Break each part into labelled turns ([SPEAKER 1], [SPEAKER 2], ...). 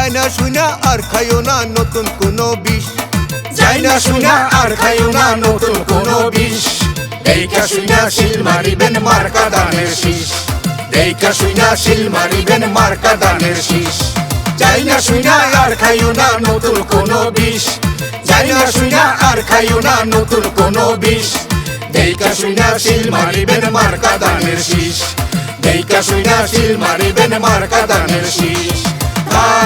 [SPEAKER 1] যায় শুনা আর খাইও না নতুন কোনো বিষ।
[SPEAKER 2] যাই শুনা আর খাইও না নতুন কোনো বিষ। দেখা শুনা শিল মারিবেন মার্কা দানের শীষ। দেখা শুনা শিল মারিবেন মার্কা দানের শীষ। যাই না শুনা আর খাইও না নতুন কোনো বিষ। যাই শুনা আর খাইও না নতুন কোনো বিষ। দেখা শুনা শিল মারিবেন মার্কা দানের শীষ। দেখা শুনা শিল মারিবেন মার্কা দানের শীষ।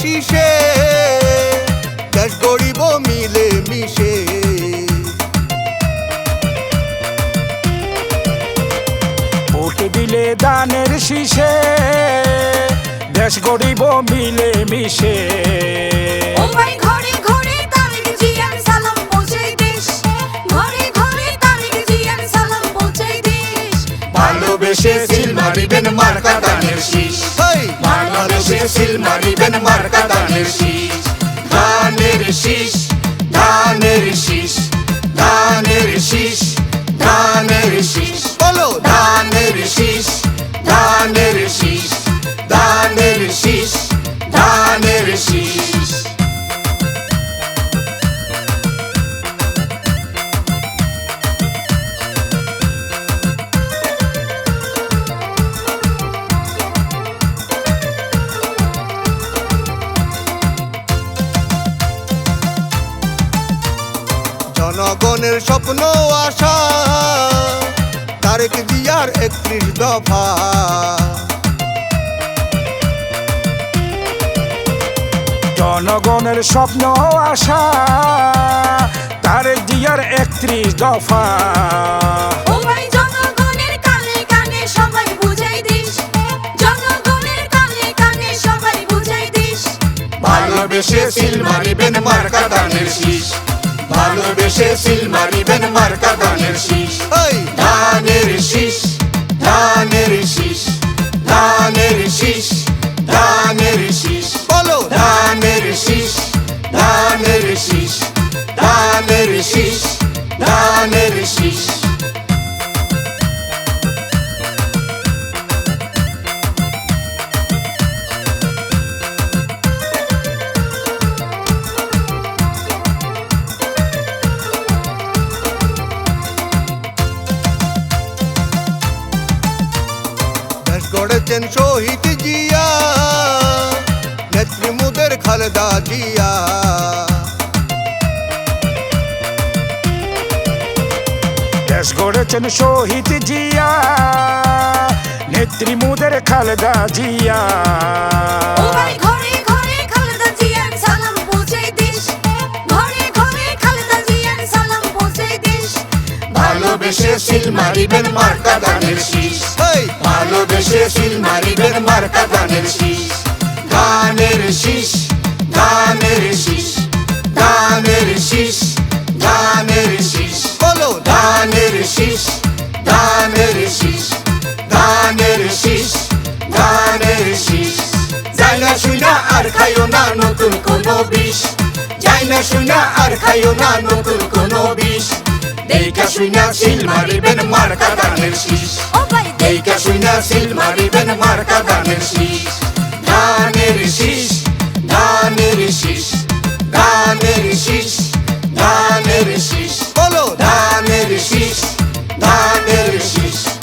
[SPEAKER 1] শীষে দেশ গড়িব মিলে মিশে।
[SPEAKER 3] ভোট দিলে দানের শীষে দেশ গড়িব মিলে মিশে।
[SPEAKER 2] ভালোবেসে সিল মারিবেন মার্কা দানের শীষ। ভালোবেসে সিল মারিবেন মার্কা দানের শীষ। দানের শীষ দানের শীষ দানের শীষ দানের শীষ।
[SPEAKER 1] বলো
[SPEAKER 2] দানের
[SPEAKER 1] জনগণের স্বপ্ন আশা। তারেক জিয়ার একত্রিশ দফা।
[SPEAKER 3] জনগণের স্বপ্ন আশা তার দিয়ার একত্রিশ দফা।
[SPEAKER 4] ও ভাই জনগণের
[SPEAKER 2] ভালোবেসে সিল মারিবেন মার্কা দানের শীষ! ধানের শীষ ধানের শীষ ধানের শীষ ধানের শীষ।
[SPEAKER 1] বলো।
[SPEAKER 2] ধানের শীষ ধানের শীষ ধানের শীষ ধানের শীষ।
[SPEAKER 1] গড়েছেন শহীদ জিয়া। নেত্রী মুদের খালেদা জিয়া।
[SPEAKER 3] দেশ গড়েছেন শহীদ জিয়া, নেত্রী মুদের খালেদা জিয়া।
[SPEAKER 2] ভালোবেসে সিল মারিবেন মার্কা দানের শীষ! ভালোবেসে সিল মারিবেন মার্কা দানের শীষ। দানের শীষ দানের শীষ দানের শীষ দানের শীষ।
[SPEAKER 1] বলো।
[SPEAKER 2] দানের শীষ দানের শীষ দানের শীষ দানের শীষ। যাই না শুনা আর খাইও না নতুন কোনো বিষ। যাই না শুনা আর খাইও না নতুন কোনো শুইনা সিল মারিবেন মার্কা দানের শীষ। এইকা শুইনা সিল মারিবেন মার্কা দানের শীষ। ধানের শীষ ধানের শীষ ধানের শীষ ধানের শীষ। বলো। ধানের শীষ ধানের শীষ।